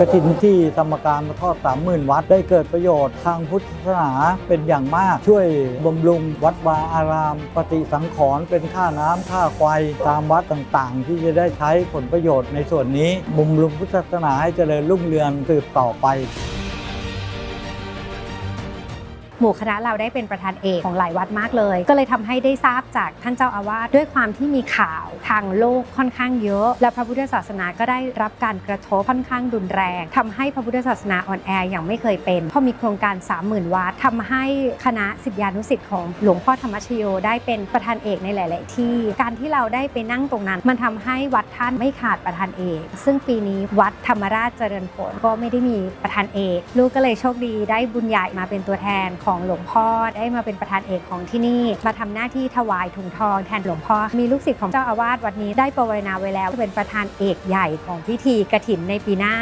กระถินที่ธรรมการมาทอดสามหมื่นวัดได้เกิดประโยชน์ทางพุทธศาสนาเป็นอย่างมาก ช่วยบำรุงวัดวาอาราม ปฏิสังขรณ์เป็นค่าน้ำค่าไฟตามวัดต่างๆ ที่จะได้ใช้ผลประโยชน์ในส่วนนี้บำรุงพุทธศาสนาให้เจริญรุ่งเรืองสืบต่อไป หมู่คณะเราได้เป็นประธานเอกของหลายวัดมากเลย ก็เลยทำให้ได้ทราบจากท่านเจ้าอาวาสด้วยความที่มีข่าวทางโลกค่อนข้างเยอะ และพระพุทธศาสนาก็ได้รับการกระทบค่อนข้างรุนแรงทำให้พระพุทธศาสนาอ่อนแออย่างไม่เคยเป็นพอมีโครงการ 30,000 วัดทำให้คณะศิษยานุศิษย์ของหลวงพ่อธรรมชโยได้เป็นประธานเอกในหลาย ๆ ที่ การที่เราได้ไปนั่งตรงนั้น มันทำให้วัดท่านไม่ขาดประธานเอก ซึ่งปีนี้วัดธรรมราชเจริญผลก็ไม่ได้มีประธานเอก ลูกก็เลยโชคดีได้บุญใหญ่มาเป็นตัวแทนของหลวงพ่อได้มาเป็นประธานเอกของที่นี่ มาทำหน้าที่ถวายถุงทองแทนหลวงพ่อ มีลูกศิษย์ของเจ้าอาวาสวัดนี้ได้ประวรณาไว้แล้วเป็นประธานเอกใหญ่ของพิธีกระถินในปีหน้า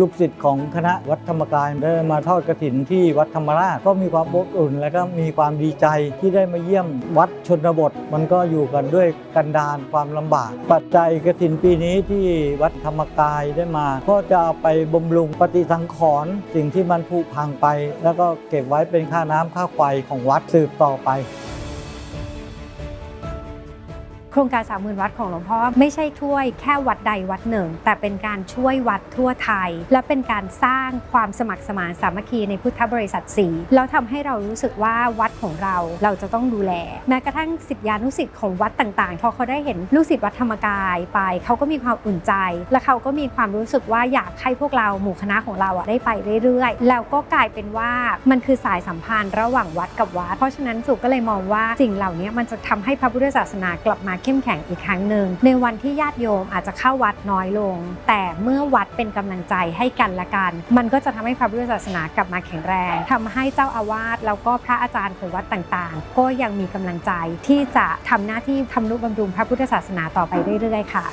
ลูกศิษย์ของคณะวัดธรรมกายได้มาทอดกระถินที่วัดธรรมราชก็มีความอบอุ่น และก็มีความดีใจที่ได้มาเยี่ยมวัดชนบท มันก็อยู่กันด้วยกันดารความลำบาก ปัจจัยกระถินปีนี้ที่วัดธรรมกายได้มา ก็จะเอาไปบำรุงปฏิสังขรณ์สิ่งที่มันผุพังไป แล้วก็เก็บไว้เป็นค่าน้ำค่าไฟของวัดสืบต่อไป ครงการสามหมื่นวัดของหลวงพ่อไม่ใช่ช่วยแค่วัดใดวัดหนึ่ง แต่เป็นการช่วยวัดทั่วไทย และเป็นการสร้างความสมัครสมานสามัคคีในพุทธบริษัทสีแล้วทำให้เรารู้สึกว่าวัดของเราเราจะต้องดูแล แม้กระทั่งศิษยานุศิษย์ของวัดต่างๆ พอเขาได้เห็นลูกศิษย์วัดธรรมกายไป เขาก็มีความอุ่นใจ และเขาก็มีความรู้สึกว่าอยากให้พวกเราหมู่คณะของเราอะได้ไปเรื่อยๆ แล้วก็กลายเป็นว่ามันคือสายสัมพันธ์ระหว่างวัดกับวัด เพราะฉะนั้นสุก็เลยมองว่าสิ่งเหล่านี้มันจะทำให้พระพุทธศาสนากลับมาเข้มแข็งอีกครั้งหนึ่งในวันที่ญาติโยมอาจจะเข้าวัดน้อยลง แต่เมื่อวัดเป็นกำลังใจให้กันและกัน มันก็จะทำให้พระพุทธศาสนากลับมาแข็งแรงทำให้เจ้าอาวาสแล้วก็พระอาจารย์ของวัดต่างๆ ก็ยังมีกำลังใจที่จะทำหน้าที่ทำนุบำรุงพระพุทธศาสนาต่อไปเรื่อยๆ ค่ะ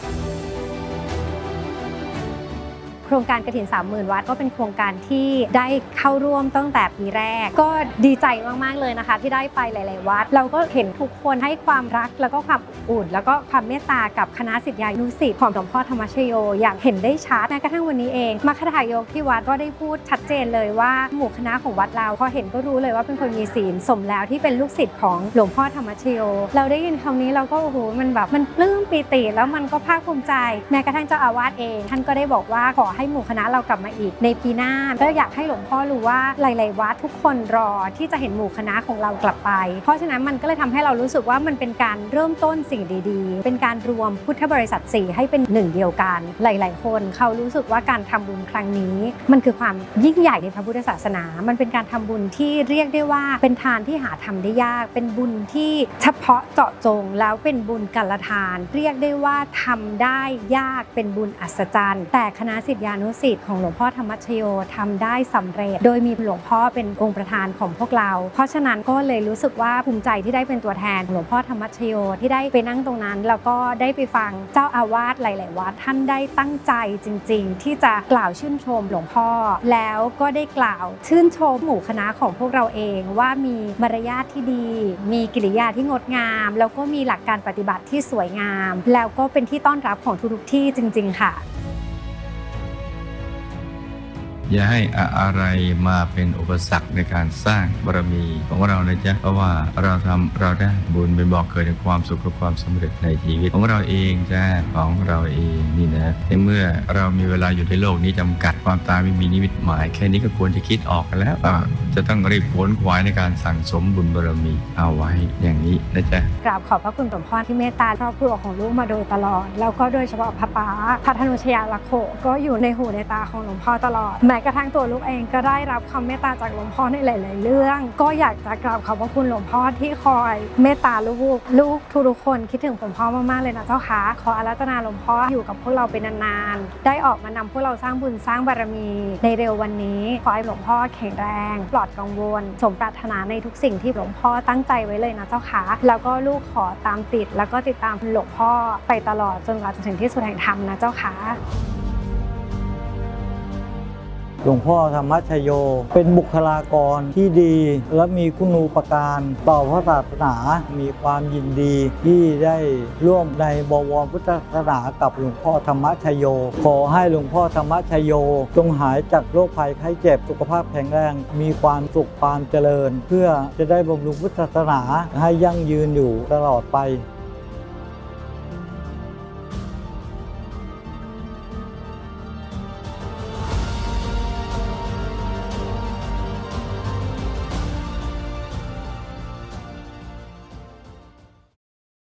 ครงการกระถิน 30,000 วัดก็เป็นโครงการที่ได้เข้าร่วมตั้งแต่ปีแรก ก็ดีใจมากๆเลยนะคะ ที่ได้ไปหลาย ๆ วัด เราก็เห็นทุกคนให้ความรักแล้วก็ความอบอุ่น แล้วก็ความเมตตากับคณะศิษยานุศิษย์ของหลวงพ่อธรรมชโย อย่างเห็นได้ชัดแม้กระทั่งวันนี้เองมรรคทายกที่วัดก็ได้พูดชัดเจนเลยว่าหมู่คณะของวัดเราพอเห็นก็รู้เลยว่าเป็นคนมีศีลสมแล้วที่เป็นลูกศิษย์ของหลวงพ่อธรรมชโย เราได้ยินคำนี้เราก็โอ้โหมันแบบมันปลื้มปีติแล้วมันก็ภาคภูมิใจแม้กระทั่งเจ้าอาวาสเองท่านก็ได้บอกว่าขอให้ให้หมู่คณะเรากลับมาอีกในปีหน้าก็อยากให้หลวงพ่อรู้ว่าหลาย ๆ วัดทุกคนรอที่จะเห็นหมู่คณะของเรากลับไป เพราะฉะนั้นมันก็เลยทำให้เรารู้สึกว่ามันเป็นการเริ่มต้นสิ่งดี ๆ เป็นการรวมพุทธบริษัทสี่ให้เป็นหนึ่งเดียวกัน หลาย ๆ คนเขารู้สึกว่าการทำบุญครั้งนี้ มันคือความยิ่งใหญ่ในพระพุทธศาสนา มันเป็นการทำบุญที่เรียกได้ว่าเป็นทานที่หาทำได้ยาก เป็นบุญที่เฉพาะเจาะจง แล้วเป็นบุญกัลทาน เรียกได้ว่าทำได้ยากเป็นบุญอัศจรรย์ แต่คณะศิษยานุศิษย์ของหลวงพ่อธรรมชโยทำได้สำเร็จ โดยมีหลวงพ่อเป็นองค์ประธานของพวกเรา เพราะฉะนั้นก็เลยรู้สึกว่าภูมิใจที่ได้เป็นตัวแทนหลวงพ่อธรรมชโยที่ได้ไปนั่งตรงนั้น แล้วก็ได้ไปฟังเจ้าอาวาสหลาย ๆ วัดท่านได้ตั้งใจจริง ๆ ที่จะกล่าวชื่นชมหลวงพ่อ แล้วก็ได้กล่าวชื่นชมหมู่คณะของพวกเราเองว่ามีมารยาทที่ดี มีกิริยาที่งดงาม แล้วก็มีหลักการปฏิบัติที่สวยงาม แล้วก็เป็นที่ต้อนรับของทุกๆที่จริง ๆ ค่ะ อย่าให้อะไรมาเป็นอุปสรรคในการสร้างบารมีของเรานะจ๊ะเพราะว่าเราทำเราได้บุญเป็นบอกเกิดแห่งความสุขและความสำเร็จในชีวิตของเราเองจ้าของเราเองนี่นะในเมื่อเรามีเวลาอยู่ในโลกนี้จำกัดความตายไม่มีนิมิตหมาย แค่นี้ก็ควรจะคิดออกกันแล้วจะต้องรีบขวนขวายในการสั่งสมบุญบารมีเอาไว้อย่างนี้นะจ๊ะกราบขอบพระคุณหลวงพ่อที่เมตตาครอบครัวของลูกมาโดยตลอด แล้วก็โดยเฉพาะพระป๋าพัทนุชยาลักโขก็อยู่ในหูในตาของหลวงพ่อตลอดม้กระทั่งตัวลูกเองก็ได้รับความเมตตาจากหลวงพ่อในหลาย ๆ เรื่อง ก็อยากจะกราบขอบพระคุณหลวงพ่อที่คอยเมตตาลูกลูกทุกๆคนคิดถึงหลวงพ่อมาก ๆ เลยนะเจ้าค่ะขออารัตนาหลวงพ่ออยู่กับพวกเราเป็นาน ๆ ได้ออกมานำพวกเราสร้างบุญสร้างบารมีในเร็ววันนี้ ขอให้หลวงพ่อแข็งแรง ปลอดกังวล สมปรารถนาในทุกสิ่งที่หลวงพ่อตั้งใจไว้เลยนะเจ้าค่ะแล้วก็ลูกขอตามติด แล้วก็ติดตามหลวงพ่อไปตลอดจนกว่าจะถึงที่สุดแห่งธรรมนะเจ้าค่ะ หลวงพ่อธรรมชโย เป็นบุคลากรที่ดีและมีคุณูปการต่อพระศาสนา มีความยินดีที่ได้ร่วมในบวรพุทธศาสนากับหลวงพ่อธรรมชโย ขอให้หลวงพ่อธรรมชโย จงหายจากโรคภัยไข้เจ็บสุขภาพแข็งแรง มีความสุขความเจริญ เพื่อจะได้บำรุงพุทธศาสนาให้ยั่งยืนอยู่ตลอดไป